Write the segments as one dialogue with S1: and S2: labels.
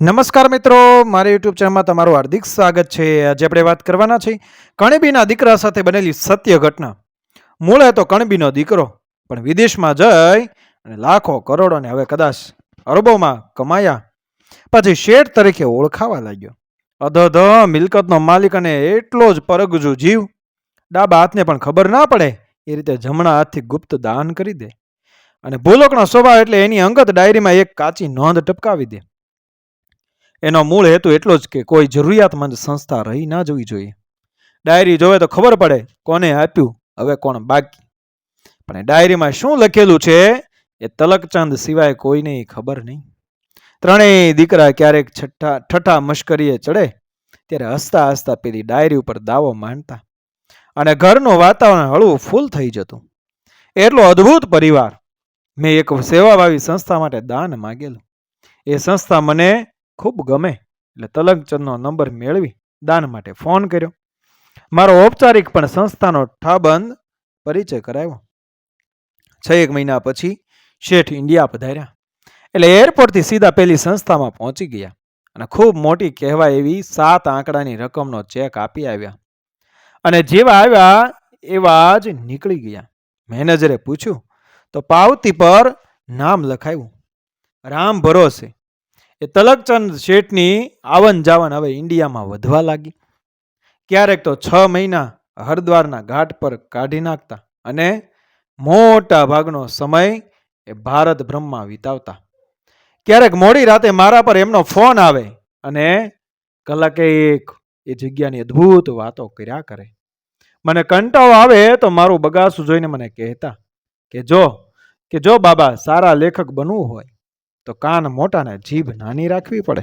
S1: નમસ્કાર મિત્રો, મારા યુટ્યુબ ચેનલમાં તમારું હાર્દિક સ્વાગત છે. આજે આપણે વાત કરવાના છે કણબીના દીકરા સાથે બનેલી સત્ય ઘટના. મૂળે તો કણબીનો દીકરો, પણ વિદેશમાં જઈ અને લાખો કરોડો ને હવે કદાચ અરબોમાં કમાયા. પછી શેઠ તરીકે ઓળખાવા લાગ્યો. અધધ મિલકતનો માલિક અને એટલો જ પરગજુ જીવ. ડાબા હાથને પણ ખબર ના પડે, એ રીતે જમણા હાથથી ગુપ્ત દાન કરી દે. અને ભૂલોકનો સ્વભાવ એટલે એની અંગત ડાયરીમાં એક કાચી નોંધ ટપકાવી દે. એનો મૂળ હેતુ એટલો જ કે કોઈ જરૂરિયાતમંદ સંસ્થા રહી ના જોવી જોઈએ. ડાયરી જોવે તો ખબર પડે કોને આપ્યું, હવે કોણ બાકી. પણ ડાયરીમાં શું લખેલું છે એ તલકચંદ સિવાય કોઈને ખબર નહીં. ત્રણેય દીકરા ક્યારેક છઠ્ઠા ઠઠ્ઠા મશ્કરીએ ચડે, ત્યારે હસતા હસતા પેલી ડાયરી ઉપર દાવો માંડતા. અને ઘરનું વાતાવરણ હળવું ફૂલ થઈ જતું. એટલો અદ્ભુત પરિવાર. મેં એક સેવાભાવી સંસ્થા માટે દાન માગેલું. એ સંસ્થા મને ખૂબ ગમે એટલે તલંગચંદનો નંબર મેળવી દાન માટે ફોન કર્યો. મારો ઔપચારિક પણ સંસ્થાનો ઠાબંધ પરિચય કરાવ્યો છ એક મહિના પછી શેઠ ઇન્ડિયા પધાર્યા. એટલે એરપોર્ટથી સીધા પેલી સંસ્થામાં પહોંચી ગયા અને ખૂબ મોટી કહેવાય એવી સાત આંકડાની રકમનો ચેક આપી આવ્યા. અને જેવા આવ્યા એવા જ નીકળી ગયા. મેનેજરે પૂછ્યું, તો પાવતી પર નામ લખાયું? રામ ભરોસે. એ તલકચંદ શેઠની આવન જાવન હવે ઇન્ડિયામાં વધવા લાગી. ક્યારેક તો છ મહિના હરદ્વારના ઘાટ પર કાઢી નાખતા અને મોટા ભાગનો સમય એ ભારત ભ્રમમાં વિતાવતા. ક્યારેક મોડી રાતે મારા પર એમનો ફોન આવે અને કલાકે એક એ જગ્યાની અદ્ભુત વાતો કર્યા કરે. મને કંટાળો આવે તો મારું બગાસું જોઈને મને કહેતા કે જો કે જો બાબા સારા લેખક બનવું હોય તો કાન મોટા ને જીભ નાની રાખવી પડે.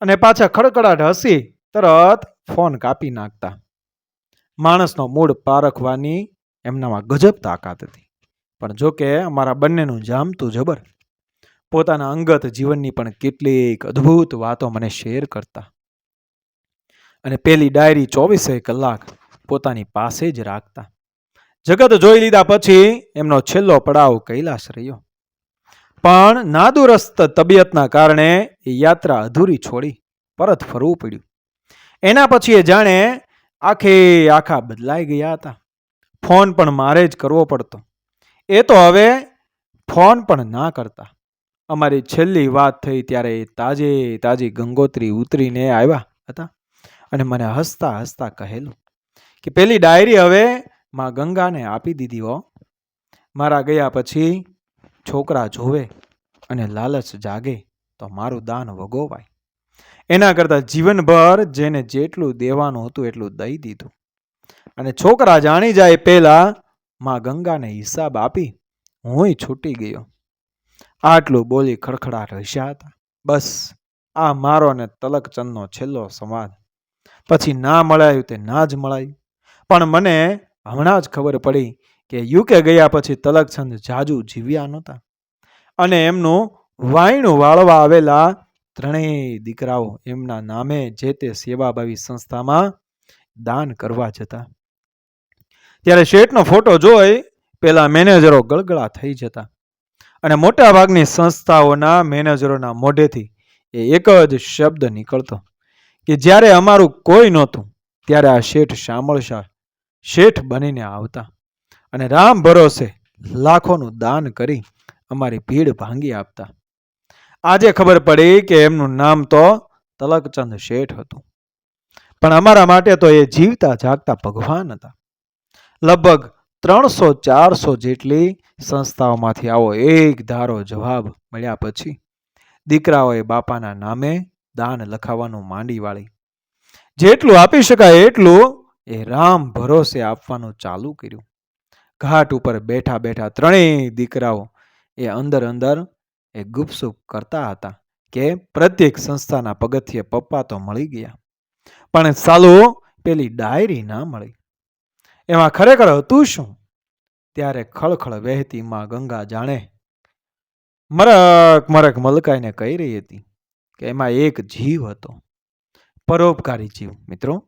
S1: અને પાછા ખડખડાટ હસી તરત ફોન કાપી નાખતા. માણસનો મૂડ પારખવાની એમનામાં ગજબ તાકાત હતી. પણ જો કે અમારા બંનેનું જામતું જબર. પોતાના અંગત જીવનની પણ કેટલીક અદ્ભુત વાતો મને શેર કરતા. અને પેલી ડાયરી ચોવીસે કલાક પોતાની પાસે જ રાખતા. જગત જોઈ લીધા પછી એમનો છેલ્લો પડાવ કૈલાસ રહ્યો. પણ નાદુરસ્ત તબિયતના કારણે એ યાત્રા અધૂરી છોડી પરત ફરવું પડ્યું. એના પછી એ જાણે આખે આખા બદલાઈ ગયા હતા. ફોન પણ મારે જ કરવો પડતો. એ તો હવે ફોન પણ ના કરતા. અમારી છેલ્લી વાત થઈ ત્યારે એ તાજે તાજી ગંગોત્રી ઉતરીને આવ્યા હતા અને મને હસતા હસતા કહેલું કે, પેલી ડાયરી હવે માં ગંગાને આપી દીધી હો. મારા ગયા પછી છોકરા જોવે અને લાલચ જાગે તો મારું દાન વગોવાય. એના કરતાં જીવનભર જેને જેટલું દેવાનું હતું એટલું દઈ દીધું. અને છોકરા જાણી જાય પહેલાં, માં ગંગાને હિસાબ આપી, હુંય છૂટી ગયો. આટલું બોલી ખડખડાટ હસ્યા હતા. બસ, આ મારો અને તલકચંદનો છેલ્લો સંવાદ. પછી ના મળાયું તે ના જ મળાયું. પણ મને હમણાં જ ખબર પડી કે યુકે ગયા પછી તલકછંદ જાજુ જીવ્યા નહોતા. અને એમનું વાયણું વાળવા આવેલા ત્રણેય દીકરાઓ એમના નામે જે તે સેવાભાવી સંસ્થામાં દાન કરવા જતા. ત્યારે શેઠનો ફોટો જોઈ પેલા મેનેજરો ગળગળા થઈ જતા. અને મોટા ભાગની સંસ્થાઓના મેનેજરોના મોઢેથી એ એક જ શબ્દ નીકળતો કે જ્યારે અમારું કોઈ નહોતું, ત્યારે આ શેઠ શામળ શાહ શેઠ બનીને આવતા. અને રામ ભરોસે લાખોનું દાન કરી અમારી ભીડ ભાંગી આપતા. આજે ખબર પડી કે એમનું નામ તો તલકચંદ શેઠ હતું. પણ અમારા માટે તો એ જીવતા જાગતા ભગવાન હતા. લગભગ ત્રણસો ચારસો જેટલી સંસ્થાઓમાંથી આવો એક ધારો જવાબ મળ્યા પછી દીકરાઓએ બાપાના નામે દાન લખાવાનું માંડી વાળી. જેટલું આપી શકાય એટલું એ રામ ભરોસે આપવાનું ચાલુ કર્યું. ઘાટ ઉપર બેઠા બેઠા ત્રણેય દીકરાઓ એ અંદર અંદર એ ગુપસુપ કરતા હતા કે પ્રત્યેક સંસ્થાના પગથિયે પપ્પા તો મળી ગયા. પણ સાલો પેલી ડાયરી ના મળી. એમાં ખરેખર હતું શું? ત્યારે ખળખળ વહેતી માં ગંગા જાણે મરક મરક મલકાઈને કહી રહી હતી કે એમાં એક જીવ હતો. પરોપકારી જીવ, મિત્રો.